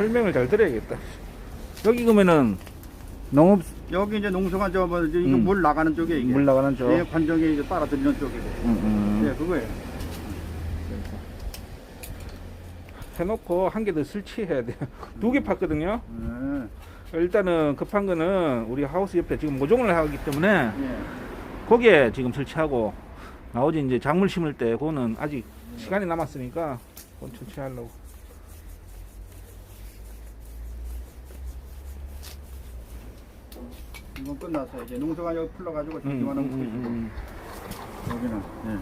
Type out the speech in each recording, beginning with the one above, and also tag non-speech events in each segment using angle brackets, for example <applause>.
설명을 잘 들어야겠다. 여기 그러면은 농업 여기 이제 농수관 저 뭐, 이제 이거 음. 물 나가는 쪽에 이게. 물 나가는 쪽. 예, 관정에 이제 따라 들리는 쪽이고. 음, 음. 예, 그거예요. 해놓고 한 개 더 설치해야 돼요. <laughs> 두개 팠거든요. 예. 일단은 급한 거는 우리 하우스 옆에 지금 모종을 하기 때문에 예. 거기에 지금 설치하고 나머지 이제 작물 심을 때 그거는 아직 시간이 남았으니까 그건 천천히 하려고. 이건 끝났어요. 이제 농수관 여기 풀러가지고 음, 조기만 하면 음, 끝이고. 음, 여기는. 예.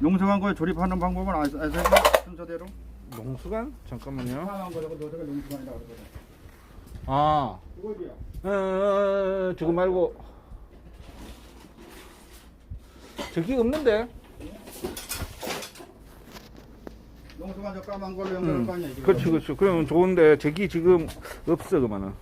농수관 거에 조립하는 방법은 아세요? 순서대로? 음. 농수관? 잠깐만요. 하나만 거라고 너희가 농수관이라고 그러거든. 아. 어, 어, 어, 저거 말고 저기 없는데? 농수관 저 까만 걸로 연결할 음, 거 아니야. 그렇지, 그렇지. 그럼 좋은데 저기 지금 없어 그만은.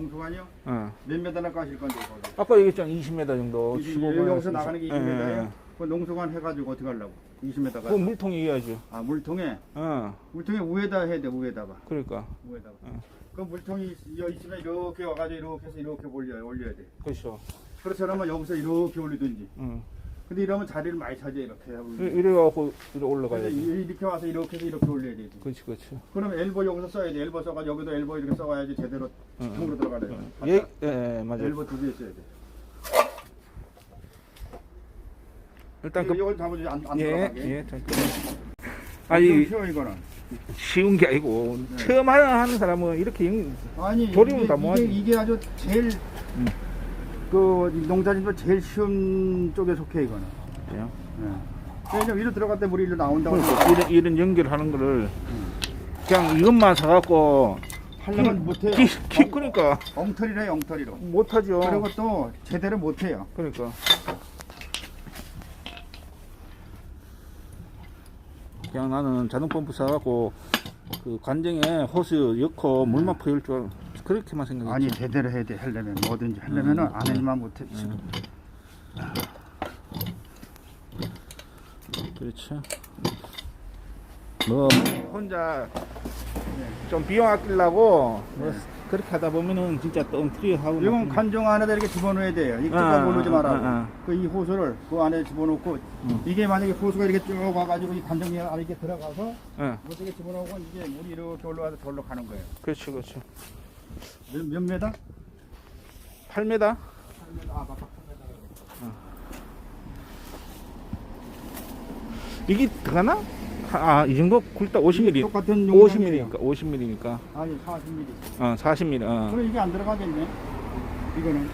농수관이요? 어. 몇 메다나 까실 건데, 이거. 아까 얘기했잖아 20m 정도. 15번. 여기서 나가는 게 20m예요? 예. 그 농수관 해가지고 어떻게 하려고? 20m가. 그 물통에 이어야죠. 아, 물통에? 어, 물통에 위에다 해야 돼, 위에다가. 그러니까. 위에다가. 어. 그 물통이 여기 있으면 이렇게 와가지고 이렇게 해서 이렇게 올려요, 올려야 돼. 그렇죠. 그렇지 않으면 여기서 이렇게 올리든지. 응. 근데 이러면 자리를 많이 차지, 이렇게. 하고. 이- 이래 갖고 이래 근데 올라가야지. 이- 이렇게 와서 이렇게 해서 이렇게 올려야 돼. 그렇지, 그렇지. 그럼 엘보 여기서 써야 돼. 엘보 써가 여기도 엘보 이렇게 써가야지 제대로 응, 통으로 들어가래. 응. 예, 예, 예, 맞아 요. 엘보 두개 써야 돼. 일단 그 이걸 잡아주지 안, 안 예, 들어가게. 예, 잠깐. 아, 아니 쉬워 이거는. 쉬운 게 아니고 네. 처음 하는 사람은 이렇게 영- 아니 조림은 이게, 다 뭐하지? 이게, 이게 아주 제일 음. 그 농사짓는 제일 쉬운 쪽에 속해 이거는. 그래요? 예. 왜냐면 위로 들어갈 때 물이 일로 나온다고. 그러니까 이런, 이런 연결하는 거를 그냥 이것만 사갖고 하려면 못해요. 키, 키 그러니까 엉터리래 엉터리로. 못하죠. 그리고 또 제대로 못해요. 그러니까. 그냥 나는 자동 펌프 사갖고 그 관정에 호스 엮고 물만 퍼일 줄 알아. 그렇게만 생각했지. 아니 제대로 해야 돼 하려면 뭐든지 하려면은 음. 안 할만 못해. 음. 그렇죠. 뭐 혼자 좀 비용 아끼려고 뭐 그렇게 하다 보면은 진짜 똥트리 하고 이건 막 관종 안에다 이렇게 집어넣어야 돼요. 이 아, 뚜껑 모르지 아. 아, 아. 그이 호수를 그 안에 집어넣고 음. 이게 만약에 호수가 이렇게 쭉 와가지고 이 관종 안에 이렇게 들어가서 예, 이렇게 집어넣고 이제 물이 이렇게 올라와서 저기로 가는 거예요. 그렇죠, 그렇죠. 몇, 몇 메다? 8m? 8m. 아, 맞다. 이게 들어가나? 아, 이 정도 굵다 50mm. 똑같은 용량이에요. 50mm니까, 50mm니까. 아니 40mm. 어, 40mm. 어. 그럼 이게 안 들어가겠네. 이거는.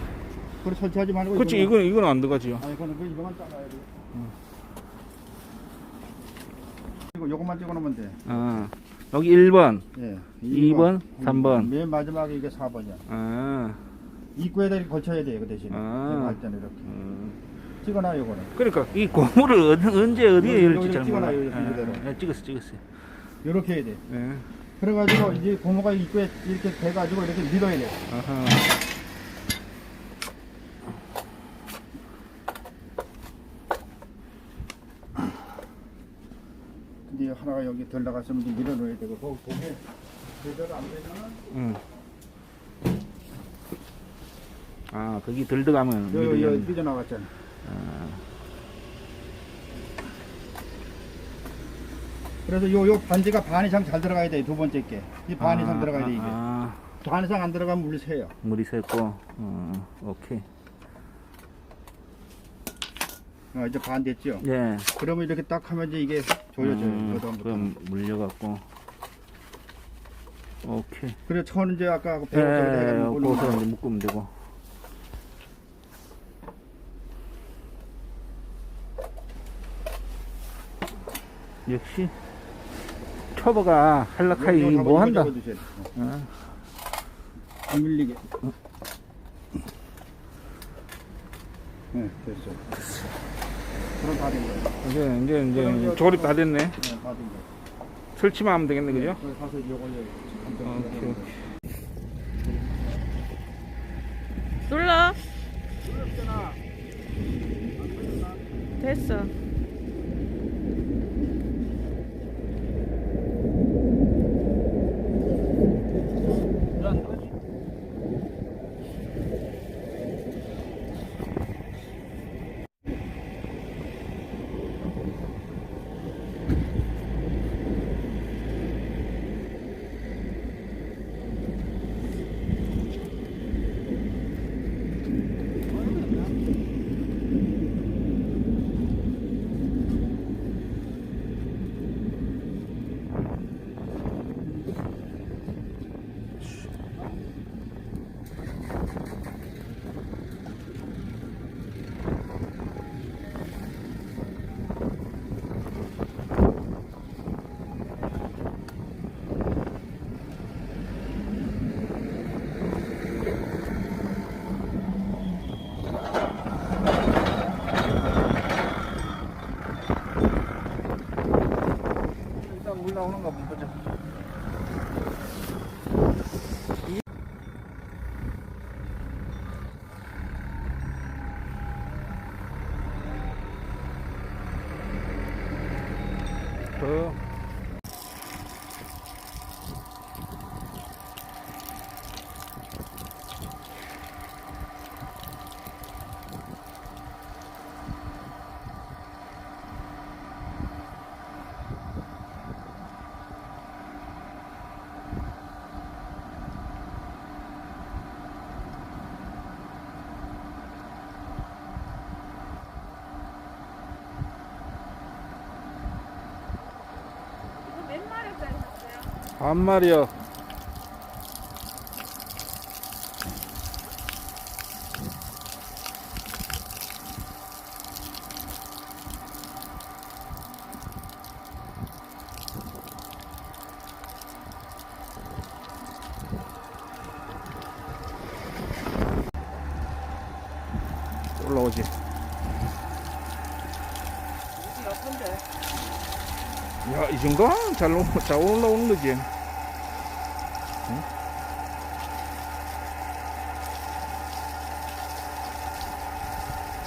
그래 설치하지 말고. 그렇지, 이거는- 이건 이건 안 들어가지요. 아 이거는 그 이거만 잘라야 돼. 음. 이거 요것만 찍어놓으면 돼. 아, 여기 1번, 예. 2번, 음, 3번. 맨 마지막에 이게 4번이야. 아, 입구에다 이렇게 걸쳐야 돼요, 그 대신에. 아. 내가 할 때는 이렇게. 음. 찍어놔, 요거는. 그러니까 이 고무를 어느- <laughs> 언제 어디에 열지 잘 몰라. 찍어놔요, 여기 그대로. 예, 예, 찍었어, 찍었어요. 요렇게 해야 돼. 예. 그래가지고 이제 고무가 입구에 이렇게 돼가지고 이렇게 밀어야 돼. 아하. 근데 하나가 여기 덜 나갔으면 이제 밀어넣어야 되고, 거기 그게 제대로 안 되면은, 응. 아, 거기 덜 들어가면 요, 요, 요, 돼. 삐져나갔잖아. 아, 그래서 요, 요 반지가 반 이상 잘 들어가야 돼, 두 번째 게. 이 반 이상 아, 들어가야 돼, 아, 이게. 아, 반 이상 안 들어가면 물이 새요. 물이 샜고, 어, 오케이. 어, 이제 반 됐죠? 예. 그러면 이렇게 딱 하면 이제 이게 조여져요. 음, 그다음부터. 그럼 물려갖고. 오케이. 그래, 천은 이제 아까 그 예, 배우 쪽에 예, 해가지고 거기서 올리면 이제 묶으면 되고. 역시 초보가 이거 잡아- 뭐 한다. 어, 어, 안 밀리게. 네, 됐어. 그럼 다 된 거예요. 이제 이제 이제 조립 다 됐네. 네, 다된 거예요. 설치만 하면 되겠네, 그죠? 거기 가서 이거 올려요. 오케이, 오케이. 눌러. 됐어. 올라오는가 한 한 마리요. 올라오지. 예쁜데. 야, 이 정도? 잘, 올- 잘 올라오는 거지. 응?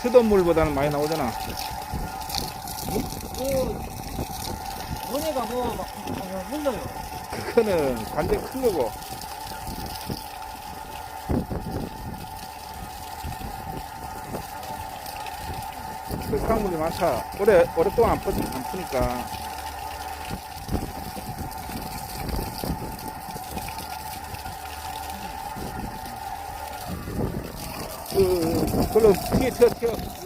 수돗물보다는 많이 나오잖아. 그 원예가 뭐막 흘러요. 그거는 관절 큰 거고. 그 사물이 많다. 오래, 오랫동안 안, 푸, 안 푸니까. 그, 그걸로 튀어, 튀어, 튀어.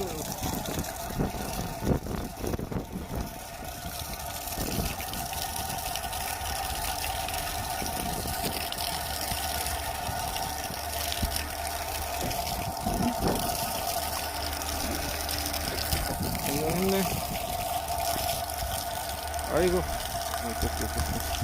아이고. 어, 됐어, 됐어.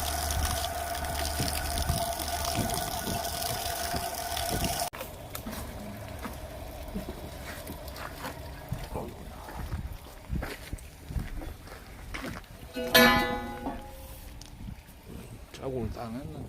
자국을 다 냈네.